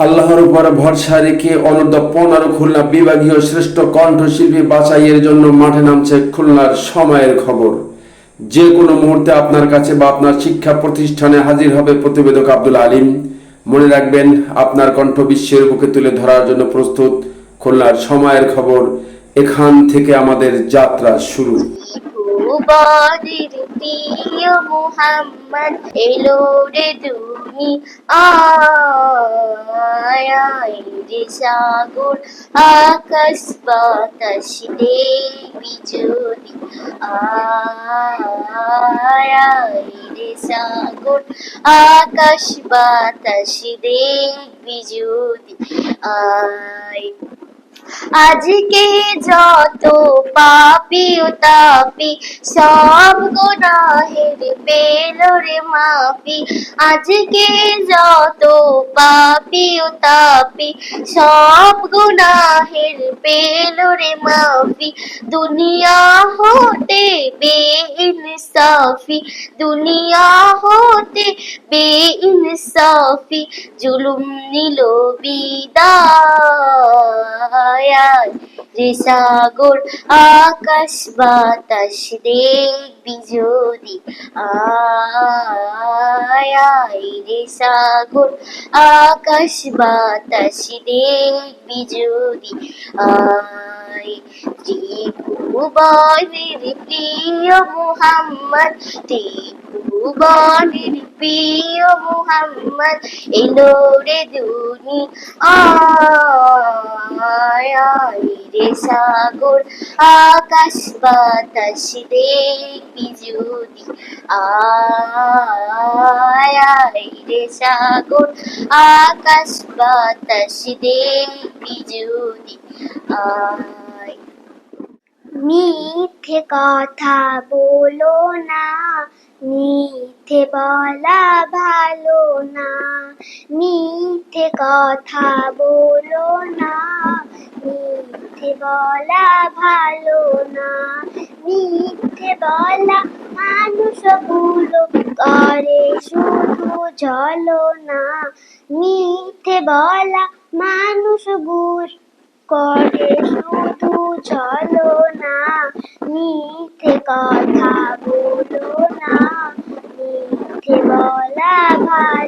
আল্লাহর উপর ভরসা রেখে অনূর্ধ্ব পনেরো খুলনা বিভাগীয় শ্রেষ্ঠ কণ্ঠশিল্পী বাছাইয়ের জন্য মাঠে নামছে খুলনার সময়ের খবর। যে কোনো মুহূর্তে আপনার কাছে বা আপনার শিক্ষা প্রতিষ্ঠানে হাজির হবে প্রতিবেদক আব্দুল আলিম। মনে রাখবেন, আপনার কণ্ঠ বিশ্বের বুকে তুলে ধরার জন্য প্রস্তুত। খুলনার সময়ের খবর, এখান থেকে আমাদের যাত্রা শুরু। ভুবনের প্রিয় এলো রে তুমি আয় রে সাগর, আকাশ বাতাস দেবী যদি আয় রে সাগর, আকাশ বাতাস দেখবি যদি আয়। আজকে যত পাপি ও তাপি, সব গুনাহের বেলরে মাপি। আজকে যত পাপি ও তাপি, সব গুনাহের বেলরে মাপি। দুনিয়া হতে বেইনসাফি, দুনিয়া হতে বেইনসাফি। জুলুম নিল বিদায় রে সাগর আকাশ বাতাস দেখবি যদি আয় রে সাগর আকাশ বাতাস দেখবি যদি আয় ত্রিভুবনের প্রিয় মুহাম্মদ ত্রিভুবনের প্রিয় মুহাম্মদ এলো রে দুনি রে সাগর, আকাশ বাতাস দেখবি যদি আয় রে সাগর, আকাশ বাতাস দেখবি যদি মিথ্যে কথা বলো না, মিথ্যে বলা ভালো না, মিথ্যে কথা বলো না মিথ্যে বলা ভালো না। মিথ্যে বলা মানুষ মানুষগুলো করে শুধু জলো না। মিথ্যে বলা মানুষ মানুষগুলো করে শুধু চলো না। মিথ্যে কথা বলো না। মিথ্যে বলা ভালো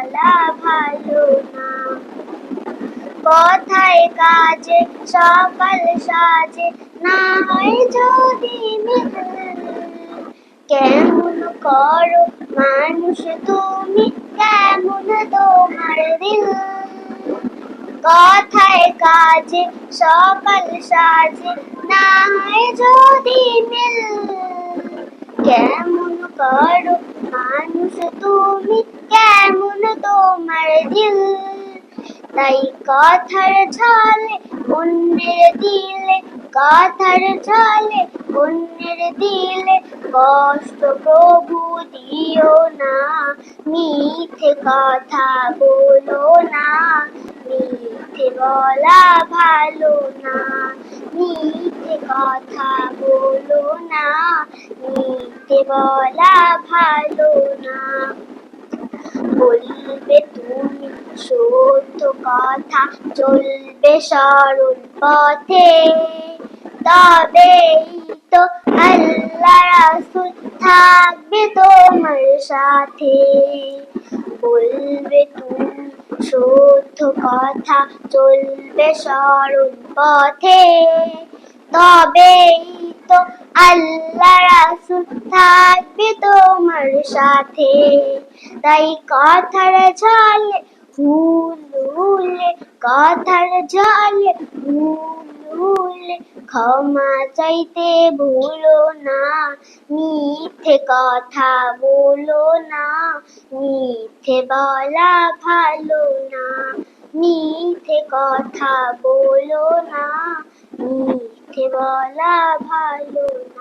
বলা ভালো না। কথায় কাজে, সকাল সাজে, না যদি কেমন করো মানুষ তুমি, কেমন তোমার দিল। কথায় কাজে, সকাল সাজে, না হয় যদি মিল কেমন করো মানুষ তুমি কেমন তোমার দিল। তাই কথার ছলে অন্যের দিলে কথার ছলে অন্যের দিলে কষ্ট প্রভু দিও না। মিথ্যে কথা বলো না, মিথ্যে বলা ভালো না। মিথ্যে কথা বলো না, মিথ্যে বলা ভালো না। তুমি সত্য কথা চলবে সরল পথে। তবেই তো আল্লাহ রাসুল থাকবে তোমার সাথে। বলবে তুমি সত্য কথা চলবে সরল পথে। তবেই তো আল্লাহ রাসুল থাকবে তোমার সাথে। তাই কথার ঝালে হুলে কথার ঝালে হুলে ক্ষমা চাইতে ভুলো না, মিথ্যে কথা বলো না, মিথ্যে বলা ভালো না, মিথ্যে কথা বলো না, মিথ্যে বলা ভালো না।